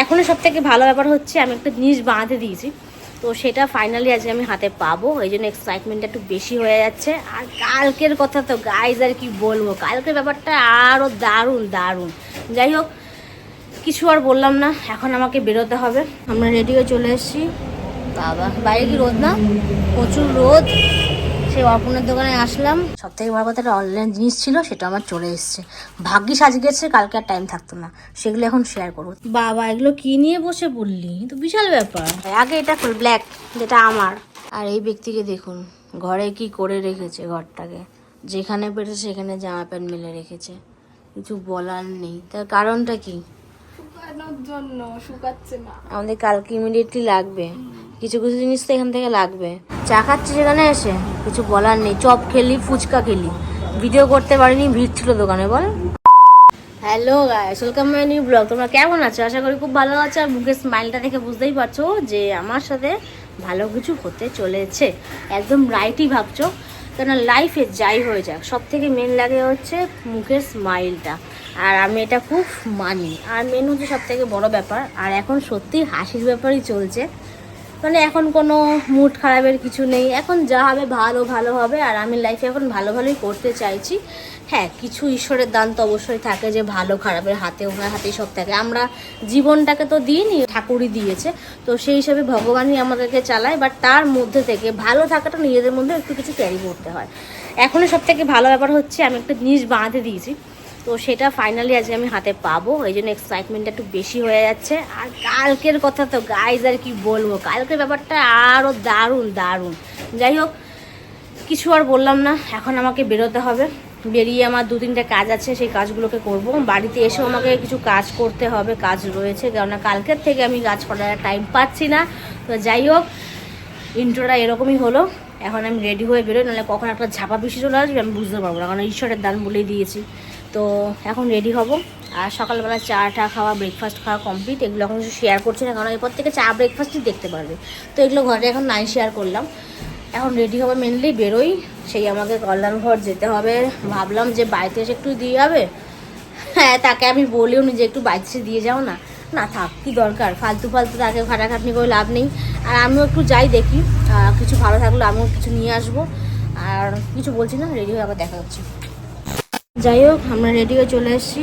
এখনও সব থেকে ভালো ব্যাপার হচ্ছে আমি একটা জিনিস বাঁধে দিয়েছি। তো সেটা ফাইনালি আজকে আমি হাতে পাবো। এই জন্য এক্সাইটমেন্টটা একটু বেশি হয়ে যাচ্ছে। আর কালকের কথা তো গাইজ আর কি বলব? কালকের ব্যাপারটা আরও দারুণ দারুণ। যাই হোক, কিছু আর বললাম না। এখন আমাকে বেরোতে হবে। আমরা রেডি হয়ে চলে এসেছি। বাবা, বাইরে কি রোদ না? প্রচুর রোদ। সেই অর্পণের দোকানে আসলাম। সব থেকে বড় কথা একটা অনলাইন জিনিস ছিল সেটা আমার চলে এসেছে। ভাগ্যিস আজ গেছে কালকে আর টাইম থাকতো না। সেগুলো এখন শেয়ার করব। বাবা এগুলো কি নিয়ে বসে বললি তো বিশাল ব্যাপার। আগে এটা ফুল ব্ল্যাক যেটা আমার। আর এই ব্যক্তিকে দেখুন ঘরে কি করে রেখেছে ঘরটাকে। যেখানে পেরেছে সেখানে জামা প্যান্ট মেলে রেখেছে। কিছু বলার নেই। তার কারণটা কি? শুকানোর জন্য শুকাচ্ছে না। আমাদের কালকে ইমিডিয়েটলি লাগবে। কিছু কিছু জিনিস তো এখান থেকে লাগবে। চা খাচ্ছি সেখানে এসে? কিছু বলার নেই। চপ খেলি ফুচকা খেলি। ভিডিও করতে পারিনি ভিড় ছিল দোকানে বল। Hello guys welcome my new blog তোমরা কেমন আছো? আশা করি খুব ভালো আছো আর মুখের স্মাইলটা দেখে বুঝতেই পারছ যে আমার সাথে ভালো কিছু হতে চলেছে। একদম রাইটই ভাবছ। কেন লাইফে যাই হয়ে যাক সব থেকে মেন লাগে হচ্ছে মুখের স্মাইলটা আর আমি এটা খুব মানি। আর মেন হচ্ছে সব থেকে বড়ো ব্যাপার। আর এখন সত্যি হাসির ব্যাপারই চলছে। মানে এখন কোনো মুড খারাপের কিছু নেই। এখন যা হবে ভালো ভালো হবে। আর আমি লাইফে এখন ভালো, ভালোই করতে চাইছি। হ্যাঁ কিছু ঈশ্বরের দান তো অবশ্যই থাকে যে ভালো, খারাপের হাতে ওনার হাতেই সব থাকে। আমরা জীবনটাকে তো দিইনি, ঠাকুরই দিয়েছে। তো সেই হিসাবে ভগবানই আমাদেরকে চালায়। বাট তার মধ্যে থেকে ভালো থাকাটা নিজেদের মধ্যে একটু কিছু ক্যারি করতে হয়। এখনই সব থেকে ভালো ব্যাপার হচ্ছে, আমি একটা জিনিস বাঁধে দিয়েছি। তো সেটা ফাইনালি আজকে আমি হাতে পাবো। এই জন্য এক্সাইটমেন্টটা একটু বেশি হয়ে যাচ্ছে। আর কালকের কথা তো গাইজ আর কি বলব? কালকের ব্যাপারটা আরও দারুণ দারুণ। যাই হোক, কিছু আর বললাম না। এখন আমাকে বেরোতে হবে। বেরিয়ে আমার দু তিনটে কাজ আছে, সেই কাজগুলোকে করব। বাড়িতে এসেও আমাকে কিছু কাজ করতে হবে, কাজ রয়েছে। কেননা কালকের থেকে আমি কাজ করার টাইম পাচ্ছি না। তো যাই হোক ইন্ট্রোটা এরকমই হলো। এখন আমি রেডি হয়ে বেরোই। নাহলে কখন একটা ঝাপা বেশি চলে আসবে আমি বুঝতে পারব না। কারণ ঈশ্বরের দান বলেই দিয়েছি। তো এখন রেডি হব। আর সকালবেলা চা টা খাওয়া ব্রেকফাস্ট খাওয়া কমপ্লিট এগুলো এখন শেয়ার করছি না, কারণ এরপর থেকে চা ব্রেকফাস্টই দেখতে পারবে। তো এগুলো ঘরে এখন নাই শেয়ার করলাম। এখন রেডি হবে মেনলি বেরোই। সেই আমাকে কল্যাণ ঘর যেতে হবে। ভাবলাম যে বাড়িতে এসে একটু দিয়ে যাবে। হ্যাঁ তাকে আমি বলিও নি যে একটু বাড়িতে এসে দিয়ে যাও না। না, থাক, কি দরকার? ফালতু ফালতু তাকে খাটাখাটনি করে লাভ নেই। আর আমিও একটু যাই দেখি। কিছু ভালো থাকলে আমিও কিছু নিয়ে আসব। আর কিছু বলছি না রেডি হয়ে আবার দেখা হচ্ছে। যাই হোক, আমরা রেডি হয়ে চলে এসেছি।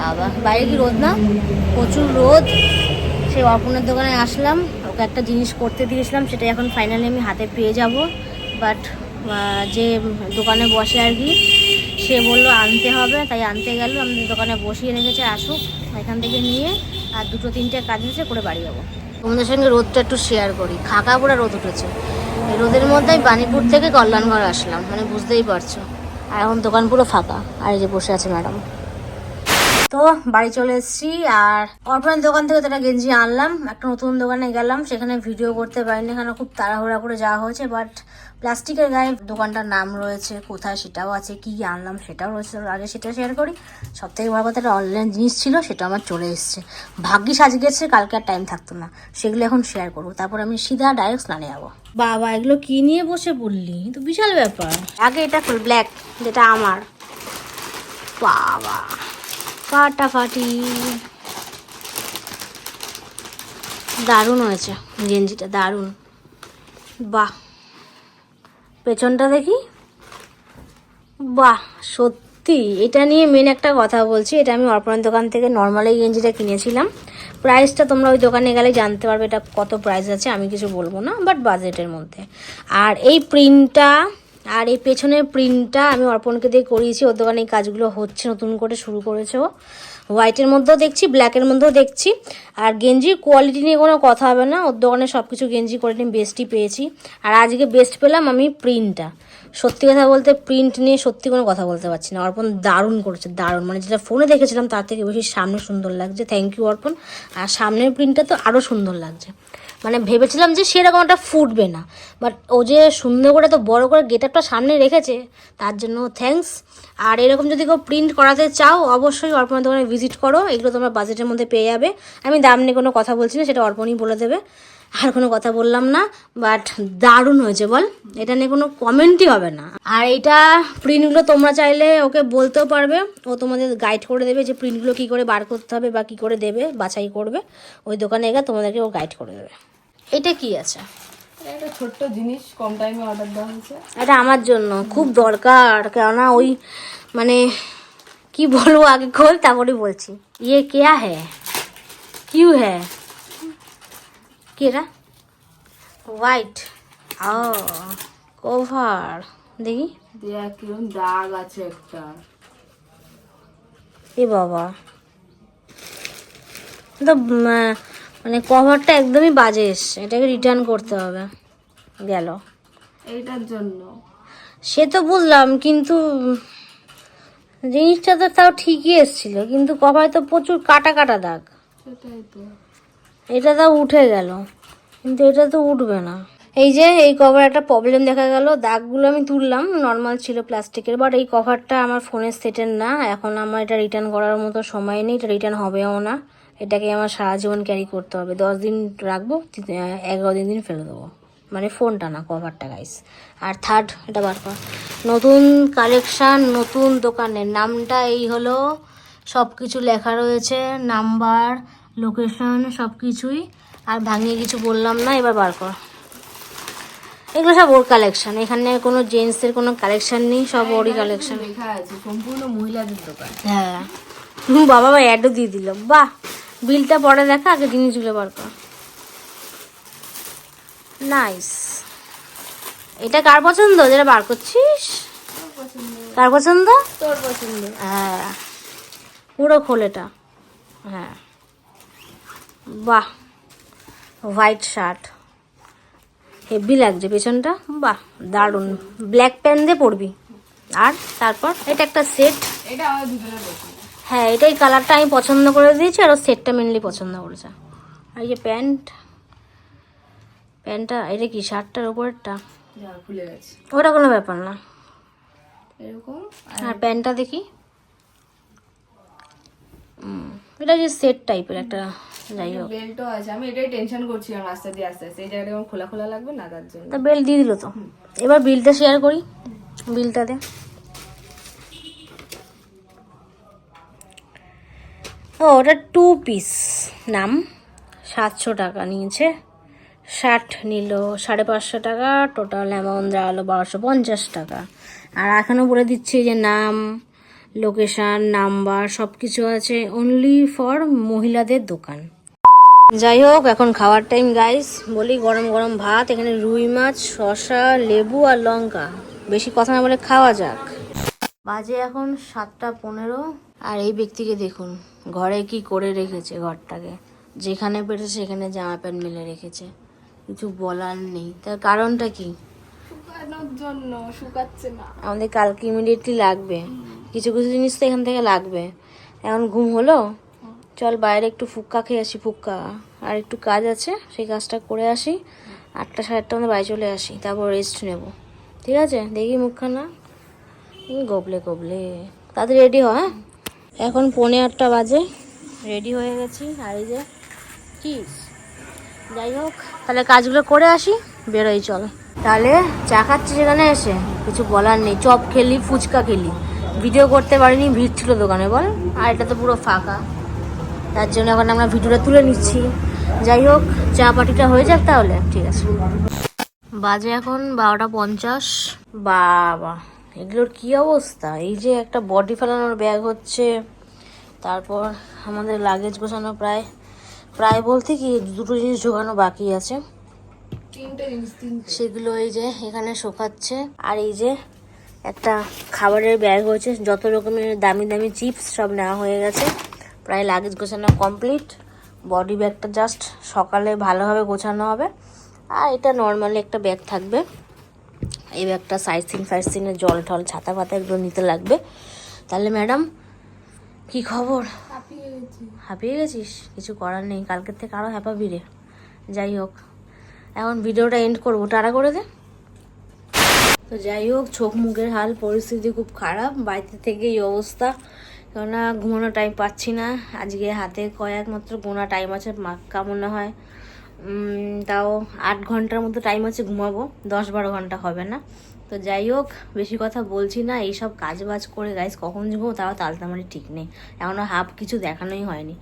বাবা, বাইরে কি রোদ না? প্রচুর রোদ। সেই অর্পণের দোকানে আসলাম। ওকে একটা জিনিস করতে দিয়েছিলাম সেটা এখন ফাইনালি আমি হাতে পেয়ে যাব। বাট যে দোকানে বসে আর কি, সে বলল আনতে হবে। তাই আনতে গেল। আমাদের দোকানে বসিয়ে রেখেছে, আসুক। এখান থেকে নিয়ে আর দুটো, তিনটে কাজ আছে, করে বাড়ি যাব। তোমাদের সঙ্গে রোদটা একটু শেয়ার করি। খাকা পুরো রোদ উঠেছে। রোদের মধ্যে আমি বাণীপুর থেকে কল্যাণগড় আসলাম। মানে বুঝতেই পারছ। আর এখন দোকান পুরো ফাঁকা। আর এই যে বসে আছে ম্যাডাম। তো বাড়ি চলে এসেছি। আর অর্পণের দোকান থেকে তো একটা গেঞ্জি আনলাম। একটা নতুন দোকানে গেলাম সেখানে ভিডিও করতে পারিনি এখানে খুব তাড়াহুড়া করে যাওয়া হয়েছে বাট প্লাস্টিকের গায়ে দোকানটার নাম রয়েছে কোথায় সেটাও আছে কি আনলাম সেটাও রয়েছে আগে সেটা শেয়ার করি। সব থেকে বড় কথা একটা অনলাইন জিনিস ছিল সেটা আমার চলে এসেছে। ভাগ্যিস আজ গেছে কালকে আর টাইম থাকতো না সেগুলো এখন শেয়ার করব। তারপর আমি সিধা ডাইরেক্ট স্নানে যাব। বাবা এগুলো কি নিয়ে বসে বললি তো বিশাল ব্যাপার। আগে এটা ফুল ব্ল্যাক যেটা আমার। বাবা। ফাটাফাটি। দারুণ হয়েছে গেঞ্জিটা, দারুণ। বাহ। পেছনটা দেখি। বাহ, সত্যি, এটা নিয়ে মেন একটা কথা বলছি, এটা আমি অর্পণের দোকান থেকে নর্মাল গেঞ্জিটা কিনেছিলাম। প্রাইসটা তোমরা ওই দোকানে গেলে জানতে পারবে এটা কত প্রাইস আছে, আমি কিছু বলব না বাট বাজেটের মধ্যে। আর এই প্রিন্টটা আর এই পেছনের প্রিন্টটা আমি অর্পণকে দিয়ে করিয়েছি, ওর দোকানে এই কাজগুলো হচ্ছে, নতুন করে শুরু করেছে ও। হোয়াইটের মধ্যেও দেখছি ব্ল্যাকের মধ্যেও দেখছি। আর গেঞ্জির কোয়ালিটি নিয়ে কোনো কথা হবে না, ওর দোকানে সব কিছু গেঞ্জি কোয়ালিটি বেস্টই পেয়েছি। আর আজকে বেস্ট পেলাম আমি প্রিন্টটা সত্যি কথা বলতে প্রিন্ট নিয়ে সত্যি কোনো কথা বলতে পারছি না। অর্পণ দারুণ করেছে, দারুণ। মানে যেটা ফোনে দেখেছিলাম, তার থেকে বেশি সামনে সুন্দর লাগছে। থ্যাংক ইউ অর্পণ। আর সামনের প্রিন্টটা তো আরও সুন্দর লাগছে। মানে ভেবেছিলাম যে সেরকম একটা ফুটবে না। বাট ও যে সুন্দর করে তো বড় করে গেটারটা সামনে রেখেছে, তার জন্য থ্যাঙ্কস আর এরকম যদি কেউ প্রিন্ট করাতে চাও, অবশ্যই অর্পণের দোকানে ভিজিট করো। এগুলো তোমরা বাজেটের মধ্যে পেয়ে যাবে। আমি দাম নিয়ে কোনো কথা বলছি না, সেটা অর্পণই বলে দেবে। আর কোনো কথা বললাম না বাট দারুণ হয়েছে বল। এটা নিয়ে কোনো কমেন্টই হবে না। আর এটা প্রিন্টগুলো তোমরা চাইলে ওকে বলতেও পারবে। ও তোমাদের গাইড করে দেবে যে প্রিন্টগুলো কী করে বার করতে হবে বা কী করে দেবে, বাছাই করবে। ওই দোকানে গিয়ে তোমাদেরকে ও গাইড করে দেবে। এটা কি আছে? একটা ছোট্ট জিনিস কম টাইমে অর্ডার দেওয়া হয়েছে। এটা আমার জন্য খুব দরকার কেননা ওই মানে কি বলব আগে খোল তারপরে বলছি। ইয়ে কেয়া হ্যাঁ কিউ হ্যাঁ কেরা? হোয়াইট। ও কভার। দেখি। কিরম দাগ আছে একটা। এ বাবা। তো মানে কভারটা একদমই বাজে এসছে। এটাকে রিটার্ন করতে হবে। গেল। এইটার জন্য। সে তো বুঝলাম কিন্তু জিনিসটা তো তাও ঠিকই এসছিল কিন্তু কভারে তো প্রচুর কাটা কাটা দাগ। সেটাই তো। এটা তাও উঠে গেল কিন্তু এটা তো উঠবে না। এই যে এই কভার একটা প্রবলেম দেখা গেল দাগগুলো আমি তুললাম নর্মাল ছিল প্লাস্টিকের বাট এই কভারটা আমার ফোনের সেটের না এখন আমার এটা রিটার্ন করার মতো সময় নেই এটা রিটার্ন হবেও না। এটাকে আমার সারা জীবন ক্যারি করতে হবে। দশ দিন রাখব এগারো দিন দিন ফেলে দেবো। মানে ফোনটা না কভারটা গাইস আর থার্ড এটা বার কর। নতুন কালেকশান নতুন দোকানের নামটা এই হলো সব কিছু লেখা রয়েছে নাম্বার লোকেশন সব কিছুই আর ভাঙিয়ে কিছু বললাম না এবার বার কর। এগুলো সব ওর কালেকশন এখানে কোনো জেন্টসের কোনো কালেকশন নেই সব ওরই কালেকশন লেখা আছে সম্পূর্ণ মহিলাদের দোকান। হ্যাঁ। বাবা অ্যাডও দিয়ে দিল। বাহ! বিলটা পরে দেখা আগে জিনিসগুলো বার কর। নাইস এটা কার পছন্দ? যেটা বার করছিস? কার পছন্দ? তোর পছন্দ। হ্যাঁ। পুরো খোল এটা। হ্যাঁ। বাহ। হোয়াইট শার্ট হেভি লাগছে পেছনটা। বাহ দারুণ। ব্ল্যাক প্যান্ট দিয়ে পরবি। আর তারপর এটা একটা সেট এটা আমার দুজনের পছন্দ হ্যাঁ এটাই কালারটা আমি পছন্দ করে দিয়েছি আর সেটটা মেনলি পছন্দ করেছে। আর এই যে প্যান্ট প্যান্টটা এটা কি শার্টটার খুলে গেছে। ওটা কোনো ব্যাপার না। এরকম আর প্যান্টটা দেখি। এটা যে সেট টাইপের একটা যাই হোক। বেল্টও আছে। আমি এটাই টেনশন করছিলাম আস্তে দিয়ে আস্তে আস্তে। এই জায়গাটা খোলা খোলা লাগবে না তার জন্য। তা বেল দিয়ে দিল তো। এবার বিলটা শেয়ার করি। বিলটা দে। ও, ওটা টু পিস নাম। সাতশো টাকা নিয়েছে। ষাট নিল সাড়ে পাঁচশো টাকা টোটাল অ্যামাউন্ট দাঁড়াল বারোশো পঞ্চাশ টাকা। আর এখনও বলে দিচ্ছি যে নাম লোকেশান নাম্বার সব কিছু আছে অনলি ফর মহিলাদের দোকান। যাই হোক, এখন খাওয়ার টাইম গাইস বলি গরম গরম ভাত, এখানে রুই মাছ, শসা, লেবু আর লঙ্কা। বেশি কথা না বলে খাওয়া যাক। বাজে এখন সাতটা পনেরো। আর এই ব্যক্তিকে দেখুন ঘরে কি করে রেখেছে ঘরটাকে? যেখানে পেরেছে সেখানে জামা প্যান্ট মেলে রেখেছে। কিছু বলার নেই। তার কারণটা কি? জন্য শুকাচ্ছে না। আমাদের কালকে ইমিডিয়েটলি লাগবে। কিছু কিছু জিনিস তো এখান থেকে লাগবে। এখন ঘুম হলো? চল বাইরে একটু ফুক্কা খেয়ে আসি ফুক্কা। আর একটু কাজ আছে সেই কাজটা করে আসি। আটটা সাড়ে আটটা মধ্যে বাড়ি চলে আসি তারপর রেস্ট নেব। ঠিক আছে? দেখি মুখখানা। গবলে গবলে। তাদের রেডি হয় হ্যাঁ? এখন পৌনে আটটা বাজে। রেডি হয়ে গেছি। আর এই যে চিজ যাই হোক, তাহলে কাজগুলো করে আসি, বেরোই, চল। তাহলে চা খাচ্ছি সেখানে এসে। কিছু বলার নেই। চপ খেলি, ফুচকা খেলি। ভিডিও করতে পারিনি, ভিড় ছিল দোকানে, বল। আর এটা তো পুরো ফাঁকা। তার জন্য এখন আমরা ভিডিওটা তুলে নিচ্ছি। যাই হোক, চা পাটিটা হয়ে যাক তাহলে। ঠিক আছে। বাজে এখন বারোটা পঞ্চাশ। বাবা। এগুলোর কি অবস্থা? এই যে একটা বডি ফেলানোর ব্যাগ হচ্ছে তারপর আমাদের লাগেজ গোছানো প্রায় প্রায় বলতে কি দুটো জিনিস ঢোকানো বাকি আছে। সেগুলো এই যে এখানে শোকাচ্ছে। আর এই যে একটা খাবারের ব্যাগ হয়েছে যত রকমের দামি দামি চিপস সব নেওয়া হয়ে গেছে। প্রায় লাগেজ গোছানো কমপ্লিট বডি ব্যাগটা জাস্ট সকালে ভালোভাবে গোছানো হবে। আর এটা নর্মালি একটা ব্যাগ থাকবে। এই ব্যাগটা সাইড সিন ফাইড জল টল ছাতা ফাতা এগুলো নিতে লাগবে। তাহলে ম্যাডাম কি খবর? হাঁপিয়ে গেছিস? কিছু করার নেই কালকের থেকে আরও হ্যাপাবি রে। যাই হোক এখন ভিডিওটা এন্ড করব। টাটা করে দে। তো যাই হোক চোখ মুখের হাল পরিস্থিতি খুব খারাপ। বাড়িতে থেকে এই অবস্থা। কেননা ঘুমানো টাইম পাচ্ছি না। আজকে হাতে কয়েক মাত্র গোনা টাইম আছে মা মনে হয়। তাও আট ঘণ্টার মতো টাইম আছে ঘুমাবো। দশ বারো ঘণ্টা হবে না। তো যাই হোক, বেশি কথা বলছি না। এইসব কাজ বাজ করে গাইজ কখন ঘুমো তাও তালতামারি ঠিক নেই। এখনও হাফ কিছু দেখানোই হয়নি।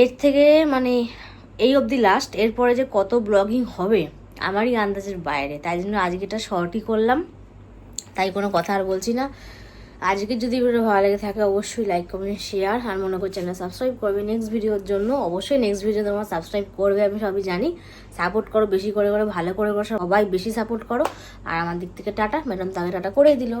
এর থেকে মানে এই অবধি লাস্ট এরপরে যে কত ব্লগিং হবে, আমারই আন্দাজের বাইরে। তাই জন্য আজকে এটা শর্টই করলাম। তাই কোনো কথা আর বলছি না। আজকে যদি ভিডিও ভালো লাগে থাকে, অবশ্যই লাইক কমেন্ট শেয়ার আর মনে করি চ্যানেল সাবস্ক্রাইব করবে। নেক্সট ভিডিওর জন্য অবশ্যই নেক্সট ভিডিও তোমার সাবস্ক্রাইব করবে, আমি সবই জানি। সাপোর্ট করো, বেশি করে করে, ভালো করে করো, সবাই বেশি সাপোর্ট করো। আর আমার দিক থেকে টাটা ম্যাডাম তাকে টাটা করেই দিল।